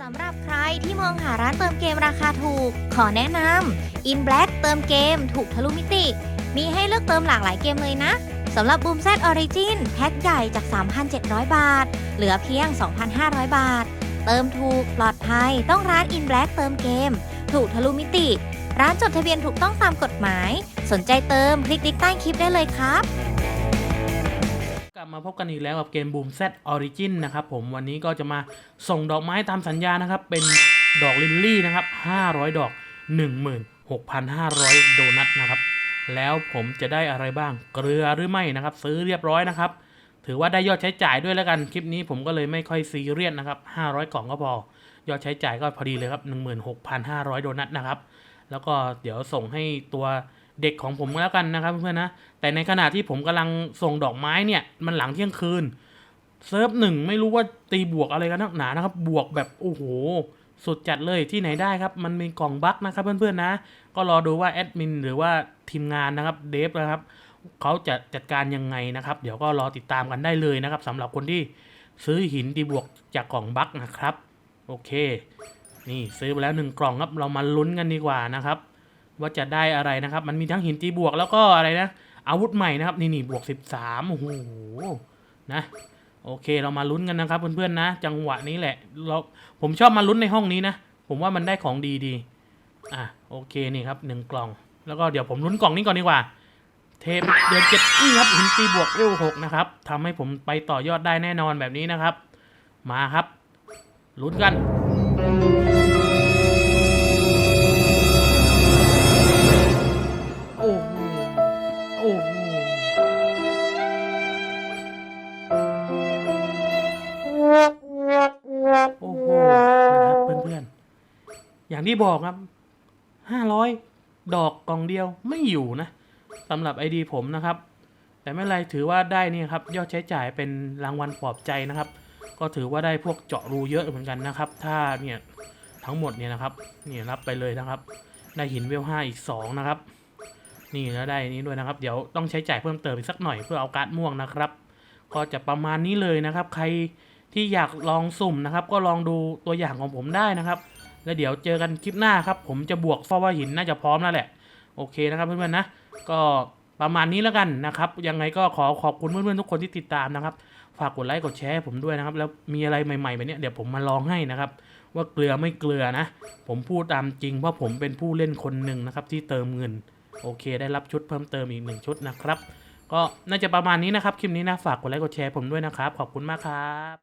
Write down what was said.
สำหรับใครที่มองหาร้านเติมเกมราคาถูก ขอแนะนำ In Black เติมเกมถูกทะลุมิติ มีให้เลือกเติมหลากหลายเกมเลยนะสำหรับ Boom Z Origin แพ็คใหญ่จาก 3,700 บาท เหลือเพียง 2,500 บาท เติมถูกปลอดภัยต้องร้าน In Black เติมเกม ถูกทะลุมิติ ร้านจดทะเบียนถูกต้องตามกฎหมาย สนใจเติมคลิกลิงก์ใต้คลิปได้เลยครับ กลับมาพบกันอีกแล้วกับเกม Boom Z Origin นะครับผมวันนี้ก็จะมาส่งดอกไม้ตามสัญญานะครับ เป็นดอกลิลลี่นะครับ 500 ดอก 16,500 โดนัทนะครับ แล้วผมจะได้อะไรบ้างเกลือหรือไม่นะครับ ซื้อเรียบร้อยนะครับ ถือว่าได้ยอดใช้จ่ายด้วยแล้วกันคลิปนี้ผมก็เลยไม่ค่อยซีเรียสนะครับ 500 กล่องก็พอ ยอดใช้จ่ายก็พอดีเลยครับ 16,500 โดนัทนะครับ แล้วก็เดี๋ยวส่งให้ตัว เด็กของผมแล้วกันนะครับเพื่อนๆนะ แต่ในขณะที่ผมกำลังส่งดอกไม้เนี่ย มันหลังเที่ยงคืน เซิร์ฟหนึ่งไม่รู้ว่าตีบวกอะไรกันนักหนานะครับ บวกแบบโอ้โห สุดจัดเลยที่ไหนได้ครับ มันมีกล่องบั๊กนะครับเพื่อนๆนะ ก็รอดูว่าแอดมินหรือว่าทีมงานนะครับเดฟนะครับเขาจะจัดการยังไงนะครับ เดี๋ยวก็รอติดตามกันได้เลยนะครับสำหรับคนที่ซื้อหินตีบวกจากกล่องบั๊กนะครับ โอเค นี่ซื้อไปแล้วหนึ่งกล่องครับเรามาลุ้นกันดีกว่านะครับ ว่าจะได้อะไรนะครับ มันมีทั้งหินตีบวกแล้วก็อะไรนะ อาวุธใหม่นะครับ นี่นี่บวกสิบสามโอ้โห นะ โอเค เรามาลุ้นกันนะครับเพื่อนๆนะ จังหวะนี้แหละ เรา ผมชอบมาลุ้นในห้องนี้นะ ผมว่ามันได้ของดีดีอะ โอเค นี่ครับหนึ่งกล่อง แล้วก็เดี๋ยวผมลุ้นกล่องนี้ก่อนดีกว่า เทปเดือนเจ็ดนี่ครับหินตีบวกเอวหกนะครับทำให้ผมไปต่อยอดได้แน่นอนแบบนี้นะครับ มาครับ ลุ้นกัน อย่างที่บอกครับห้าร้อยดอกกล่องเดียวไม่อยู่นะสำหรับไอดีผมนะครับ แต่ไม่ไรถือว่าได้นี่ครับยอดใช้จ่ายเป็นรางวัลปลอบใจนะครับ ก็ถือว่าได้พวกเจาะรูเยอะเหมือนกันนะครับ ถ้าเนี่ยทั้งหมดเนี่ยนะครับนี่รับไปเลยนะครับ ได้หินเวลห้าอีกสองนะครับ นี่แล้วได้นี้ด้วยนะครับ เดี๋ยวต้องใช้จ่ายเพิ่มเติมอีกสักหน่อยเพื่อเอาการ์ดม่วงนะครับ ก็จะประมาณนี้เลยนะครับ ใครที่อยากลองสุ่มนะครับ ก็ลองดูตัวอย่างของผมได้นะครับ แล้วเดี๋ยวเจอกันคลิปหน้าครับ ผมจะบวกฟอว่าหินน่าจะพร้อมแล้วแหละ โอเคนะครับเพื่อนๆนะ ก็ประมาณนี้แล้วกันนะครับ ยังไงก็ขอขอบคุณเพื่อนๆทุกคนที่ติดตามนะครับ ฝากกดไลค์กดแชร์ให้ผมด้วยนะครับ แล้วมีอะไรใหม่ๆแบบนี้เดี๋ยวผมมาลองให้นะครับ ว่าเกลือไม่เกลือนะ ผมพูดตามจริงเพราะผมเป็นผู้เล่นคนหนึ่งนะครับที่เติมเงิน โอเค ได้รับชุดเพิ่มเติมอีกหนึ่งชุดนะครับ ก็น่าจะประมาณนี้นะครับคลิปนี้นะฝากกดไลค์กดแชร์ผมด้วยนะครับ ขอบคุณมากครับ